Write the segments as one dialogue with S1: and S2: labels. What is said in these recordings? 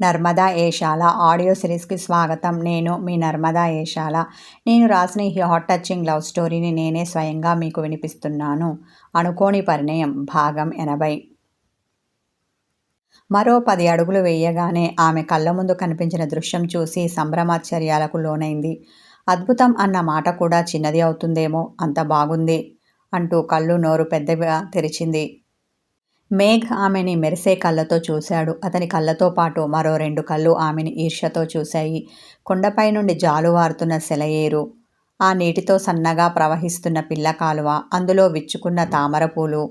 S1: Narmada Eshala audio సిరీస్కి స్వాగతం. నేను మీ నర్మదా ఏషాల నేను రాసిన ఈ హాట్ టచింగ్ లవ్ స్టోరీని నేనే స్వయంగా మీకు వినిపిస్తున్నాను. అనుకోని పరిణయం. భాగం ఎనభై. మరో పది అడుగులు వేయగానే ఆమె కళ్ళ ముందు కనిపించిన దృశ్యం చూసి సంభ్రమాశ్చర్యాలకు లోనైంది. అద్భుతం అన్న మాట కూడా చిన్నది అవుతుందేమో అంత బాగుంది అంటూ కళ్ళు నోరు పెద్దగా తెరిచింది. మేఘ్ ఆమెని మెరిసే కళ్ళతో చూశాడు. అతని కళ్ళతో పాటు మరో రెండు కళ్ళు ఆమెని ఈర్ష్యతో చూశాయి. కొండపై నుండి జాలువారుతున్న సెలయేరు. ఆ నీటితో సన్నగా ప్రవహిస్తున్న పిల్ల కాలువ అందులో విచ్చుకున్న తామర పూలు.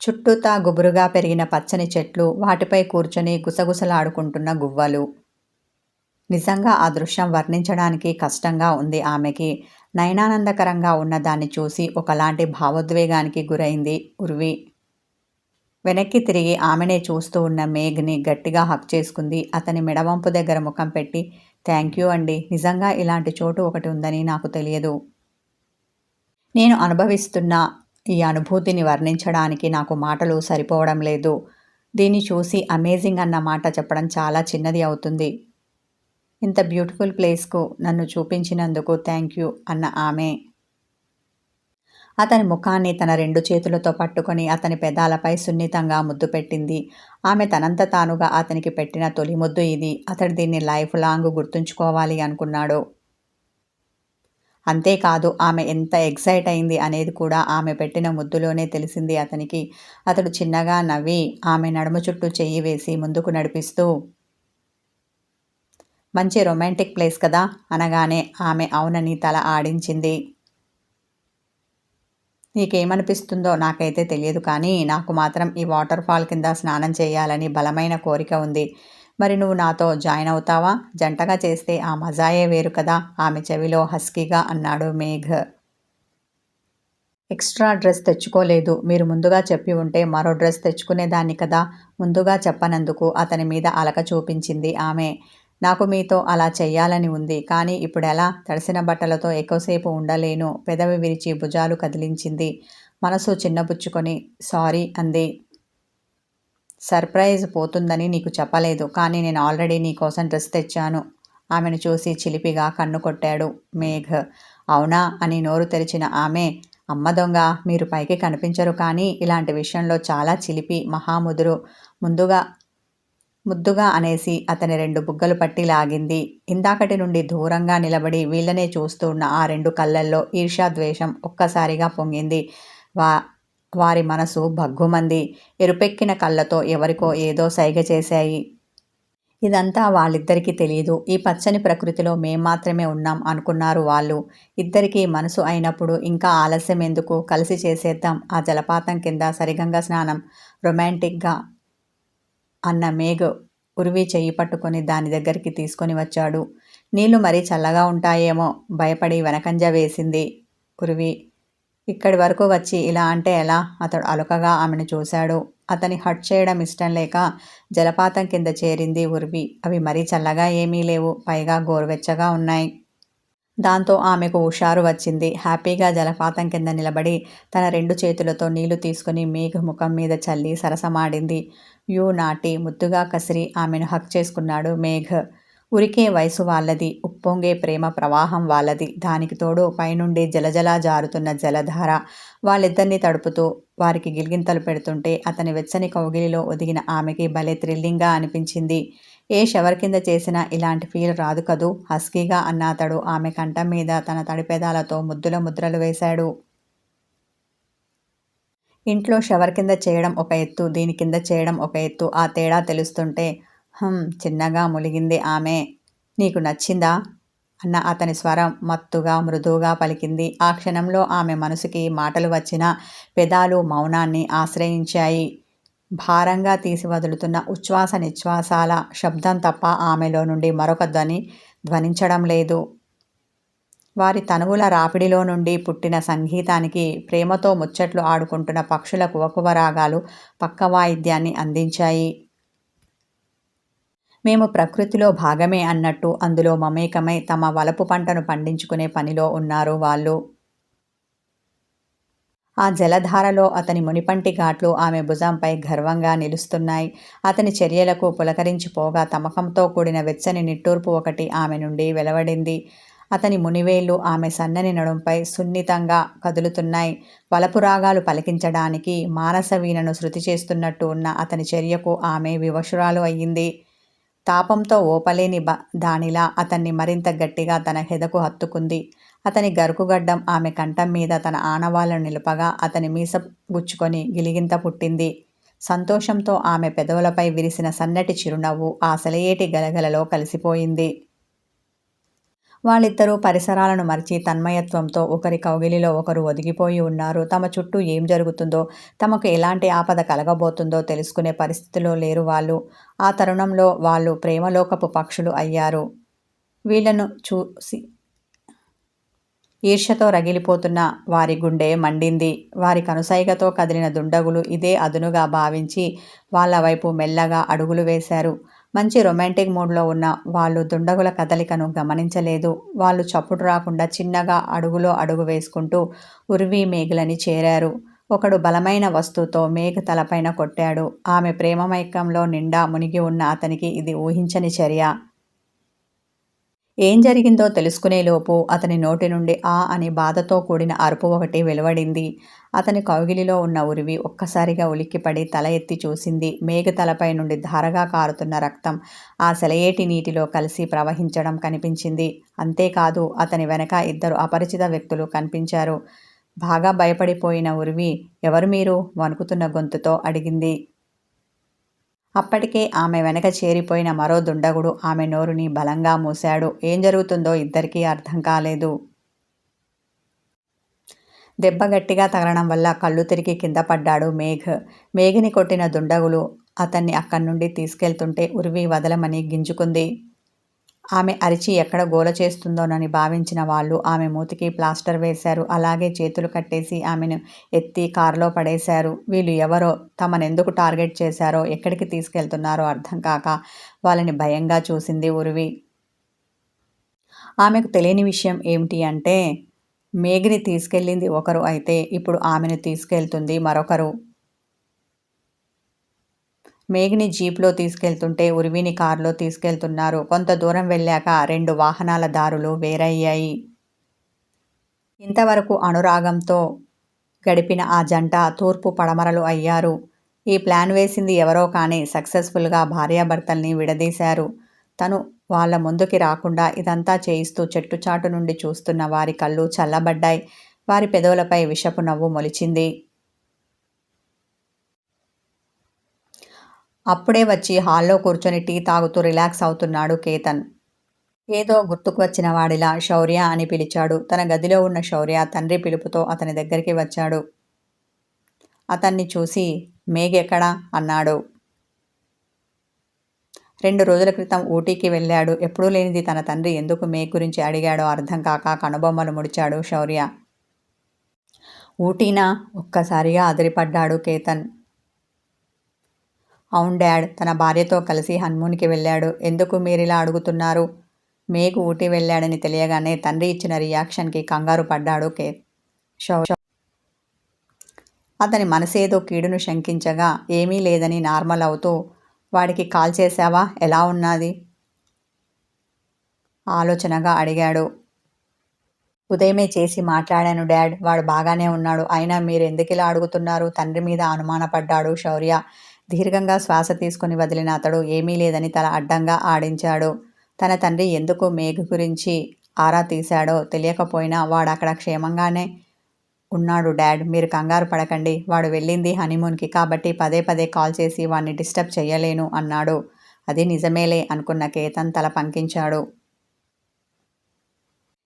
S1: చుట్టూతా గుబురుగా పెరిగిన పచ్చని చెట్లు వాటిపై కూర్చొని గుసగుసలాడుకుంటున్న గువ్వలు. నిజంగా ఆ దృశ్యం వర్ణించడానికి కష్టంగా ఉంది ఆమెకి. నయనానందకరంగా ఉన్న దాన్ని చూసి ఒకలాంటి భావోద్వేగానికి గురైంది ఉర్వి. వెనక్కి తిరిగి ఆమెనే చూస్తూ ఉన్న మేఘ్ని గట్టిగా హక్ చేసుకుంది. అతని మెడవంపు దగ్గర ముఖం పెట్టి థ్యాంక్ యూ అండి. నిజంగా ఇలాంటి చోటు ఒకటి ఉందని నాకు తెలియదు. నేను అనుభవిస్తున్న ఈ అనుభూతిని వర్ణించడానికి నాకు మాటలు సరిపోవడం లేదు. దీన్ని చూసి అమేజింగ్ అన్న మాట చెప్పడం చాలా చిన్నది అవుతుంది. ఇంత బ్యూటిఫుల్ ప్లేస్కు నన్ను చూపించినందుకు థ్యాంక్ యూ అన్న ఆమె. అతని ముఖాన్ని తన రెండు చేతులతో పట్టుకొని అతని పెదాలపై సున్నితంగా ముద్దు పెట్టింది. ఆమె తనంత తానుగా అతనికి పెట్టిన తొలి ముద్దు ఇది. అతడు దీన్ని లైఫ్ లాంగ్ గుర్తుంచుకోవాలి అనుకున్నాడు. అంతేకాదు ఆమె ఎంత ఎగ్జైట్ అయింది అనేది కూడా ఆమె పెట్టిన ముద్దులోనే తెలిసింది అతనికి. అతడు చిన్నగా నవ్వి ఆమె నడుము చుట్టూ చెయ్యి వేసి ముందుకు నడిపిస్తూ మంచి రొమాంటిక్ ప్లేస్ కదా అనగానే ఆమె అవునని తల ఆడించింది. నీకేమనిపిస్తుందో నాకైతే తెలియదు కానీ నాకు మాత్రం ఈ వాటర్ ఫాల్ కింద స్నానం చేయాలని బలమైన కోరిక ఉంది. మరి నువ్వు నాతో జాయిన్ అవుతావా? జంటగా చేస్తే ఆ మజాయే వేరు కదా ఆమె చెవిలో హస్కీగా అన్నాడు మేఘ్. ఎక్స్ట్రా డ్రెస్ తెచ్చుకోలేదు. మీరు ముందుగా చెప్పి ఉంటే మరో డ్రెస్ తెచ్చుకునేదాన్ని కదా. ముందుగా చెప్పనందుకు అతని మీద అలక చూపించింది ఆమె. నాకు మీతో అలా చెయ్యాలని ఉంది. కానీ ఇప్పుడెలా తడిసిన బట్టలతో ఎక్కువసేపు ఉండలేను. పెదవి విరిచి భుజాలు కదిలించింది. మనసు చిన్నపుచ్చుకొని సారీ అంది. సర్ప్రైజ్ పోతుందని నీకు చెప్పలేదు. కానీ నేను ఆల్రెడీ నీ కోసం డ్రెస్ తెచ్చాను. ఆమెను చూసి చిలిపిగా కన్ను కొట్టాడు మేఘ్. అవునా? అని నోరు తెరిచిన ఆమె. అమ్మ దొంగ మీరు పైకి కనిపించరు కానీ ఇలాంటి విషయంలో చాలా చిలిపి మహాముదురు. ముందుగా ముద్దుగా అనేసి అతని రెండు బుగ్గలు పట్టి లాగింది. ఇందాకటి నుండి దూరంగా నిలబడి వీళ్ళనే చూస్తూ ఉన్న ఆ రెండు కళ్ళల్లో ఈర్ష్యాద్వేషం ఒక్కసారిగా పొంగింది. వా వారి మనసు భగ్గుమంది. ఎరుపెక్కిన కళ్ళతో ఎవరికో ఏదో సైగ చేశాయి. ఇదంతా వాళ్ళిద్దరికీ తెలియదు ఈ పచ్చని ప్రకృతిలో మేం మాత్రమే ఉన్నాం అనుకున్నారు వాళ్ళు. ఇద్దరికీ మనసు అయినప్పుడు ఇంకా ఆలస్యం ఎందుకు? కలిసి చేసేద్దాం. ఆ జలపాతం కింద సరిగంగా స్నానం. రొమాంటిక్గా అన్న మేఘ్ ఉరివి చెయ్యి పట్టుకొని దాని దగ్గరికి తీసుకొని వచ్చాడు. నీళ్ళు మరీ చల్లగా ఉంటాయేమో భయపడి వెనకంజ వేసింది ఉరివి. ఇక్కడి వరకు వచ్చి ఇలా అంటే ఎలా? అతడు అలుకగా ఆమెను చూశాడు. అతని హట్ చేయడం ఇష్టం లేక జలపాతం కింద చేరింది ఉరివి. అవి మరీ చల్లగా ఏమీ లేవు. పైగా గోరువెచ్చగా ఉన్నాయి. దాంతో ఆమెకు హుషారు వచ్చింది. హ్యాపీగా జలపాతం కింద నిలబడి తన రెండు చేతులతో నీళ్ళు తీసుకుని మేఘ ముఖం మీద చల్లి సరసమాడింది. యూ నాటి ముద్దుగా కసిరి ఆమెను హక్ చేసుకున్నాడు మేఘ. ఉరికే వయసు వాళ్ళది ఉప్పొంగే ప్రేమ ప్రవాహం వాళ్ళది. దానికి తోడు పైనుండి జలజలా జారుతున్న జలధార వాళ్ళిద్దరిని తడుపుతూ వారికి గిలిగింతలు పెడుతుంటే అతని వెచ్చని కౌగిలిలో ఒదిగిన ఆమెకి భలే థ్రిల్లింగ్గా అనిపించింది. ఏ షవర్ కింద చేసినా ఇలాంటి ఫీల్ రాదు కదూ? హస్కీగా అన్న అతడు ఆమె కంఠం మీద తన తడిపెదాలతో ముద్దుల ముద్రలు వేశాడు. ఇంట్లో షవర్ కింద చేయడం ఒక ఎత్తు దీని కింద చేయడం ఒక ఎత్తు. ఆ తేడా తెలుస్తుంటే హం చిన్నగా ములిగింది ఆమె. నీకు నచ్చిందా? అన్న అతని స్వరం మత్తుగా మృదువుగా పలికింది. ఆ క్షణంలో ఆమె మనసుకి మాటలు వచ్చిన పెదాలు మౌనాన్ని ఆశ్రయించాయి. భారంగా తీసి వదులుతున్న ఉచ్ఛ్వాస నిశ్వాసాల శబ్దం తప్ప ఆమెలో నుండి మరొక ధ్వని ధ్వనించడం లేదు. వారి తనువుల రాపిడిలో నుండి పుట్టిన సంగీతానికి ప్రేమతో ముచ్చట్లు ఆడుకుంటున్న పక్షుల కువకువ రాగాలు పక్క వాయిద్యాన్ని అందించాయి. మేము ప్రకృతిలో భాగమే అన్నట్టు అందులో మమేకమై తమ వలపు పంటను పండించుకునే పనిలో ఉన్నారు వాళ్ళు. ఆ జలధారలో అతని మునిపంటి ఘాట్లు ఆమె భుజంపై గర్వంగా నిలుస్తున్నాయి. అతని చర్యలకు పులకరించిపోగా తమకంతో కూడిన వెచ్చని నిట్టూర్పు ఒకటి ఆమె నుండి వెలువడింది. అతని మునివేళ్ళు ఆమె సన్నని నడుంపై సున్నితంగా కదులుతున్నాయి. వలపురాగాలు పలికించడానికి మానస వీణను శృతి చేస్తున్నట్టు ఉన్న అతని చర్యకు ఆమె వివశురాలు అయ్యింది. తాపంతో ఓపలేని బ దానిలా అతన్ని మరింత గట్టిగా తన హెదకు హత్తుకుంది. అతని గరుకుగడ్డం ఆమె కంఠం మీద తన ఆనవాళ్ళను నిలుపగా అతని మీస గుచ్చుకొని గిలిగింత పుట్టింది. సంతోషంతో ఆమె పెదవులపై విరిసిన సన్నటి చిరునవ్వు ఆ సెలయేటి గలగలలో కలిసిపోయింది. వాళ్ళిద్దరూ పరిసరాలను మరిచి తన్మయత్వంతో ఒకరి కౌగిలిలో ఒకరు ఒదిగిపోయి ఉన్నారు. తమ చుట్టూ ఏం జరుగుతుందో తమకు ఎలాంటి ఆపద కలగబోతుందో తెలుసుకునే పరిస్థితిలో లేరు వాళ్ళు. ఆ తరుణంలో వాళ్ళు ప్రేమలోకపు పక్షులు అయ్యారు. వీళ్ళను చూసి ఈర్ష్యతో రగిలిపోతున్న వారి గుండె మండింది. వారి కనుసైగతో కదిలిన దుండగులు ఇదే అదునుగా భావించి వాళ్ళ వైపు మెల్లగా అడుగులు వేశారు. మంచి రొమాంటిక్ మూడ్లో ఉన్న వాళ్ళు దుండగుల కదలికను గమనించలేదు. వాళ్ళు చప్పుడు రాకుండా చిన్నగా అడుగులో అడుగు వేసుకుంటూ ఉరివి మేఘలని చేరారు. ఒకడు బలమైన వస్తువుతో మేఘ తలపైన కొట్టాడు. ఆమె ప్రేమమైకంలో నిండా మునిగి ఉన్న అతనికి ఇది ఊహించని చర్య. ఏం జరిగిందో తెలుసుకునేలోపు అతని నోటి నుండి ఆ అని బాధతో కూడిన అరుపు ఒకటి వెలువడింది. అతని కౌగిలిలో ఉన్న ఉరివి ఒక్కసారిగా ఉలిక్కిపడి తల ఎత్తి చూసింది. మేఘ తలపై నుండి ధారగా కారుతున్న రక్తం ఆ సెలయేటి నీటిలో కలిసి ప్రవహించడం కనిపించింది. అంతేకాదు అతని వెనక ఇద్దరు అపరిచిత వ్యక్తులు కనిపించారు. బాగా భయపడిపోయిన ఉరివి ఎవరు మీరు? వణుకుతున్న గొంతుతో అడిగింది. అప్పటికే ఆమె వెనక చేరిపోయిన మరో దుండగుడు ఆమె నోరుని బలంగా మూశాడు. ఏం జరుగుతుందో ఇద్దరికీ అర్థం కాలేదు. దెబ్బ గట్టిగా తగలడం వల్ల కళ్ళు తిరిగి కింద పడ్డాడు మేఘ్. మేఘిని కొట్టిన దుండగులు అతన్ని అక్కడి నుండి తీసుకెళ్తుంటే ఉరివి వదలమని గింజుకుంది. ఆమె అరిచి ఎక్కడ గోల చేస్తుందోనని భావించిన వాళ్ళు ఆమె మూతికి ప్లాస్టర్ వేశారు. అలాగే చేతులు కట్టేసి ఆమెను ఎత్తి కారులో పడేశారు. వీళ్ళు ఎవరో తమనెందుకు టార్గెట్ చేశారో ఎక్కడికి తీసుకెళ్తున్నారో అర్థం కాక వాళ్ళని భయంగా చూసింది ఉరివి. ఆమెకు తెలియని విషయం ఏమిటి అంటే మేఘిని తీసుకెళ్ళింది ఒకరు అయితే ఇప్పుడు ఆమెను తీసుకెళ్తుంది మరొకరు. మేఘిని జీప్లో తీసుకెళ్తుంటే ఉరివిని కారులో తీసుకెళ్తున్నారు. కొంత దూరం వెళ్ళాక రెండు వాహనాల దారులు వేరయ్యాయి. ఇంతవరకు అనురాగంతో గడిపిన ఆ జంట తూర్పు పడమరలు అయ్యారు. ఈ ప్లాన్ వేసింది ఎవరో కానీ సక్సెస్ఫుల్గా భార్యాభర్తల్ని విడదీశారు. తను వాళ్ళ ముందుకి రాకుండా ఇదంతా చేయిస్తూ చెట్టుచాటు నుండి చూస్తున్న వారి కళ్ళు చల్లబడ్డాయి. వారి పెదవులపై విషపు నవ్వు మొలిచింది. అప్పుడే వచ్చి హాల్లో కూర్చొని టీ తాగుతూ రిలాక్స్ అవుతున్నాడు కేతన్. ఏదో గుర్తుకు వచ్చిన వాడిలా శౌర్య అని పిలిచాడు. తన గదిలో ఉన్న శౌర్య తండ్రి పిలుపుతో అతని దగ్గరికి వచ్చాడు. అతన్ని చూసి మేఘెక్కడా అన్నాడు. రెండు రోజుల క్రితం ఊటీకి వెళ్ళాడు. ఎప్పుడూ లేనిది తన తండ్రి ఎందుకు మేఘ్ గురించి అడిగాడో అర్థం కాక కనుబొమ్మలు ముడిచాడు శౌర్య. ఊటీనా? ఒక్కసారిగా అదిరిపడ్డాడు కేతన్. అవును డాడ్ తన భార్యతో కలిసి హన్మూన్కి వెళ్ళాడు. ఎందుకు మీరిలా అడుగుతున్నారు? మేకు ఊటీ వెళ్ళాడని తెలియగానే తండ్రి ఇచ్చిన రియాక్షన్కి కంగారు పడ్డాడు కే షౌ. అతని మనసేదో కీడును శంకించగా ఏమీ లేదని నార్మల్ అవుతూ వాడికి కాల్ చేశావా? ఎలా ఉన్నది? ఆలోచనగా అడిగాడు. ఉదయమే చేసి మాట్లాడాను డాడ్. వాడు బాగానే ఉన్నాడు. అయినా మీరు ఎందుకు ఇలా అడుగుతున్నారు? తండ్రి మీద అనుమానపడ్డాడు శౌర్య. దీర్ఘంగా శ్వాస తీసుకుని వదిలిన అతడు ఏమీ లేదని తల అడ్డంగా ఆడించాడు. తన తండ్రి ఎందుకు మేఘ గురించి ఆరా తీశాడో తెలియకపోయినా వాడు అక్కడ క్షేమంగానే ఉన్నాడు డాడ్. మీరు కంగారు పడకండి. వాడు వెళ్ళింది హనీమూన్కి కాబట్టి పదే పదే కాల్ చేసి వాడిని డిస్టర్బ్ చేయలేను అన్నాడు. అది నిజమేలే అనుకున్న కేతన్ తల పంకించాడు.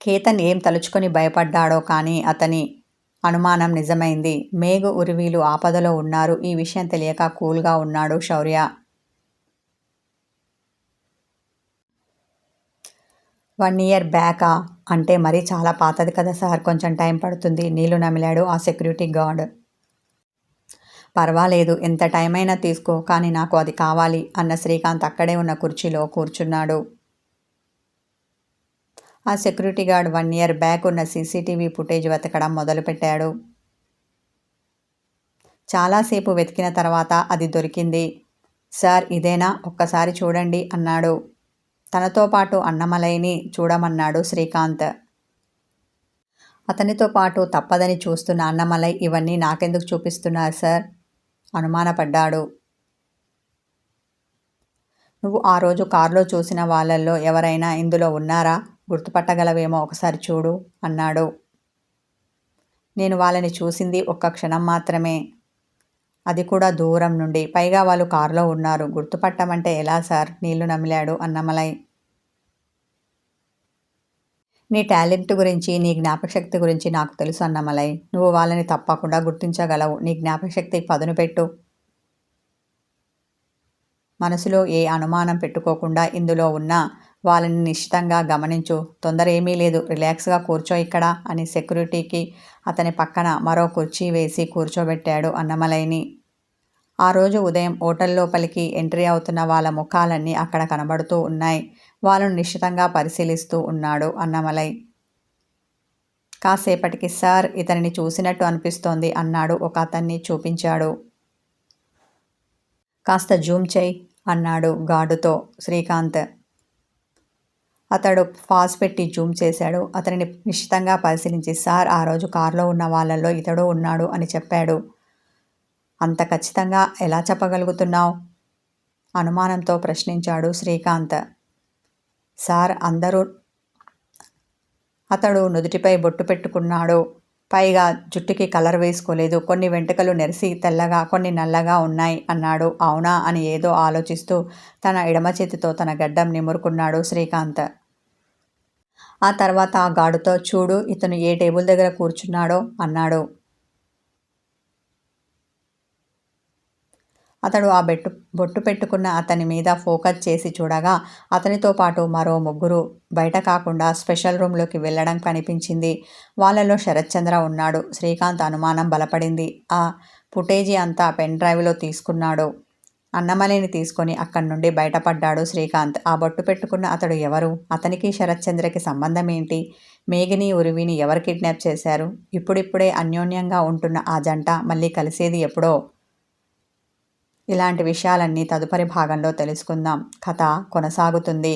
S1: కేతన్ ఏం తలుచుకొని భయపడ్డాడో కానీ అతని అనుమానం నిజమైంది. మేఘ ఉరివీలు ఆపదలో ఉన్నారు. ఈ విషయం తెలియక కూల్గా ఉన్నాడు శౌర్య. One year బ్యాకా? అంటే మరీ చాలా పాతది కదా సార్. కొంచెం టైం పడుతుంది. నీళ్ళు నమిలాడు ఆ సెక్యూరిటీ గార్డ్. పర్వాలేదు. ఎంత టైం అయినా తీసుకో. కానీ నాకు అది కావాలి అన్న శ్రీకాంత్ అక్కడే ఉన్న కుర్చీలో కూర్చున్నాడు. ఆ security guard one year back ఉన్న సీసీటీవీ ఫుటేజ్ వెతకడం మొదలుపెట్టాడు. చాలాసేపు వెతికిన తర్వాత అది దొరికింది. సార్ ఇదేనా? ఒక్కసారి చూడండి అన్నాడు. తనతో పాటు అన్నమలైని చూడమన్నాడు శ్రీకాంత్. అతనితో పాటు తప్పదని చూస్తున్న అన్నమలై ఇవన్నీ నాకెందుకు చూపిస్తున్నారు సార్? అనుమానపడ్డాడు. నువ్వు ఆ రోజు కారులో చూసిన వాళ్ళల్లో ఎవరైనా ఇందులో ఉన్నారా? గుర్తుపట్టగలవేమో ఒకసారి చూడు అన్నాడు. నేను వాళ్ళని చూసింది ఒక్క క్షణం మాత్రమే. అది కూడా దూరం నుండి. పైగా వాళ్ళు కారులో ఉన్నారు. గుర్తుపట్టమంటే ఎలా సార్? నీళ్ళు నమిలాడు అన్నమలై. నీ టాలెంట్ గురించి నీ జ్ఞాపకశక్తి గురించి నాకు తెలుసు అన్నమలై. నువ్వు వాళ్ళని తప్పకుండా గుర్తించగలవు. నీ జ్ఞాపకశక్తి పదును పెట్టు. మనసులో ఏ అనుమానం పెట్టుకోకుండా ఇందులో ఉన్న వాళ్ళని నిశ్చితంగా గమనించు. తొందర ఏమీ లేదు. రిలాక్స్గా కూర్చో ఇక్కడ అని సెక్యూరిటీకి అతని పక్కన మరో కుర్చీ వేసి కూర్చోబెట్టాడు అన్నమలైని. ఆ రోజు ఉదయం హోటల్ లోపలికి ఎంట్రీ అవుతున్న వాళ్ళ ముఖాలన్నీ అక్కడ కనబడుతూ ఉన్నాయి. వాళ్ళను నిశ్చితంగా పరిశీలిస్తూ ఉన్నాడు అన్నమలై. కాసేపటికి సార్ ఇతనిని చూసినట్టు అనిపిస్తోంది అన్నాడు ఒక అతన్ని చూపించాడు. కాస్త జూమ్ చేయి అన్నాడు గాడుతో శ్రీకాంత్. అతడు ఫాస్ట్ పెట్టి జూమ్ చేశాడు. అతనిని నిశ్చితంగా పరిశీలించి సార్ ఆ రోజు కారులో ఉన్న వాళ్ళల్లో ఇతడు ఉన్నాడు అని చెప్పాడు. అంత ఖచ్చితంగా ఎలా చెప్పగలుగుతున్నావు అనుమానంతో ప్రశ్నించాడు శ్రీకాంత్. సార్ అందరూ అతడు నుదుటిపై బొట్టు పెట్టుకున్నాడు. పైగా జుట్టుకి కలర్ వేసుకోలేదు. కొన్ని వెంట్రుకలు నెరిసి తెల్లగా కొన్ని నల్లగా ఉన్నాయి అన్నాడు. అవునా అని ఏదో ఆలోచిస్తూ తన ఎడమ చేతితో తన గడ్డం నిమురుకున్నాడు శ్రీకాంత్. ఆ తర్వాత ఆ గాడుతో చూడు ఇతను ఏ టేబుల్ దగ్గర కూర్చున్నాడో అన్నాడు. అతడు ఆ బెట్టు బొట్టు పెట్టుకున్న అతని మీద ఫోకస్ చేసి చూడగా అతనితో పాటు మరో ముగ్గురు బయట కాకుండా స్పెషల్ రూమ్లోకి వెళ్ళడం కనిపించింది. వాళ్ళలో శరత్చంద్ర ఉన్నాడు. శ్రీకాంత్ అనుమానం బలపడింది. ఆ ఫుటేజీ అంతా పెన్ డ్రైవ్లో తీసుకున్నాడు. అన్నమలిని తీసుకొని అక్కడి నుండి బయటపడ్డాడు శ్రీకాంత్. ఆ బొట్టు పెట్టుకున్న అతడు ఎవరు? అతనికి శరత్చంద్రకి సంబంధం ఏంటి? మేఘిని ఉరివిని ఎవరు కిడ్నాప్ చేశారు? ఇప్పుడిప్పుడే అన్యోన్యంగా ఉంటున్న ఆ జంట మళ్ళీ కలిసేది ఎప్పుడో? ఇలాంటి విషయాలన్నీ తదుపరి భాగంలో తెలుసుకుందాం. కథ కొనసాగుతుంది.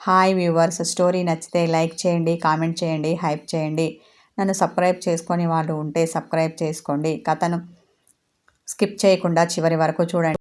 S1: హాయ్ వ్యూవర్స్ స్టోరీ నచ్చితే లైక్ చేయండి కామెంట్ చేయండి హైప్ చేయండి. నన్ను సబ్స్క్రైబ్ చేసుకొని వాళ్ళు ఉంటే సబ్స్క్రైబ్ చేసుకోండి. కథను స్కిప్ చేయకుండా చివరి వరకు చూడండి.